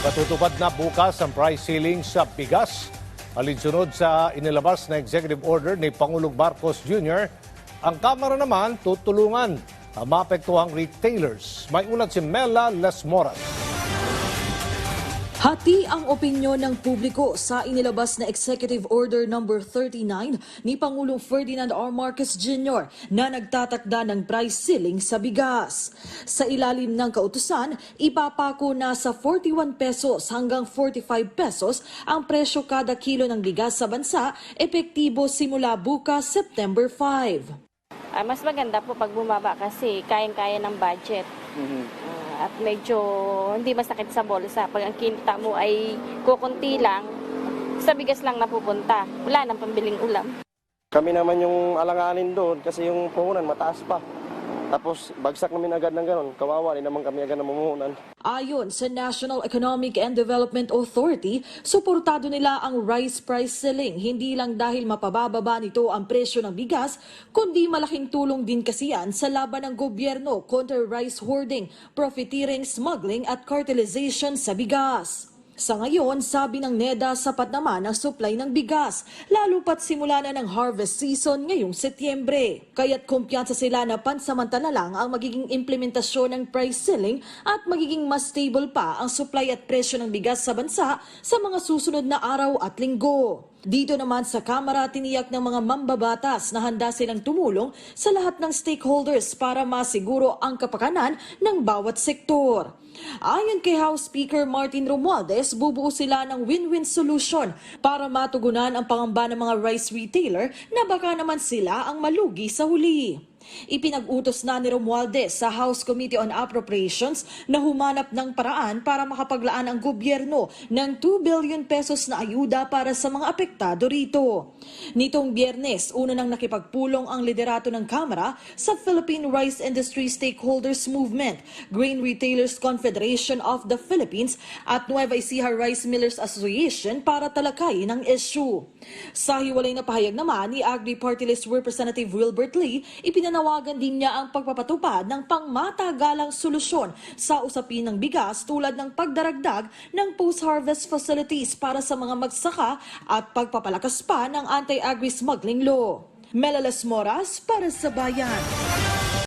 Ipatutupad na bukas ang price ceiling sa bigas. Alinsunod sa inilabas na executive order ni Pangulong Marcos Jr., ang Kamara naman tutulungan ang maapektuhang retailers. May ulat si Mela Lesmoras. Hati ang opinyon ng publiko sa inilabas na Executive Order No. 39 ni Pangulong Ferdinand R. Marcos Jr. na nagtatakda ng price ceiling sa bigas. Sa ilalim ng kautusan, ipapako na sa 41 pesos hanggang 45 pesos ang presyo kada kilo ng bigas sa bansa, epektibo simula bukas September 5. Ah, mas maganda po pag bumaba kasi kayang-kaya ng budget. Ah, at medyo hindi masakit sa bulsa. Pag ang kinita mo ay kukunti lang, sa bigas lang napupunta. Wala nang pambiling ulam. Kami naman yung alanganin doon kasi yung puhunan mataas pa. Tapos bagsak namin agad ng ganon. Kawawa, di naman kami agad na mamuhunan. Ayon sa National Economic and Development Authority, suportado nila ang rice price ceiling hindi lang dahil mapabababa nito ang presyo ng bigas, kundi malaking tulong din kasi yan sa laban ng gobyerno kontra rice hoarding, profiteering, smuggling at cartelization sa bigas. Sa ngayon, sabi ng NEDA, sapat naman ang supply ng bigas, lalo pat simula na ng harvest season ngayong Setyembre. Kaya't kumpiyansa sila na pansamantala lang ang magiging implementasyon ng price ceiling at magiging mas stable pa ang supply at presyo ng bigas sa bansa sa mga susunod na araw at linggo. Dito naman sa Kamara, tiniyak ng mga mambabatas na handa silang tumulong sa lahat ng stakeholders para masiguro ang kapakanan ng bawat sektor. Ayon kay House Speaker Martin Romualdez, bubuo sila ng win-win solution para matugunan ang pangamba ng mga rice retailer na baka naman sila ang malugi sa huli. Ipinag-utos na ni Romualdez sa House Committee on Appropriations na humanap ng paraan para makapaglaan ang gobyerno ng 2 billion pesos na ayuda para sa mga apektado rito. Nitong biyernes, una nang nakipagpulong ang liderato ng Kamara sa Philippine Rice Industry Stakeholders Movement, Grain Retailers Confederation of the Philippines at Nueva Ecija Rice Millers Association para talakayin ang issue. Sa hiwalay na pahayag naman ni Agri Party List Representative Wilbert Lee, ipinanawagan din niya ang pagpapatupad ng pangmatagalang solusyon sa usapin ng bigas tulad ng pagdaragdag ng post-harvest facilities para sa mga magsaka at pagpapalakas pa ng anti-agri smuggling law. Melalas Moras para sa Bayan.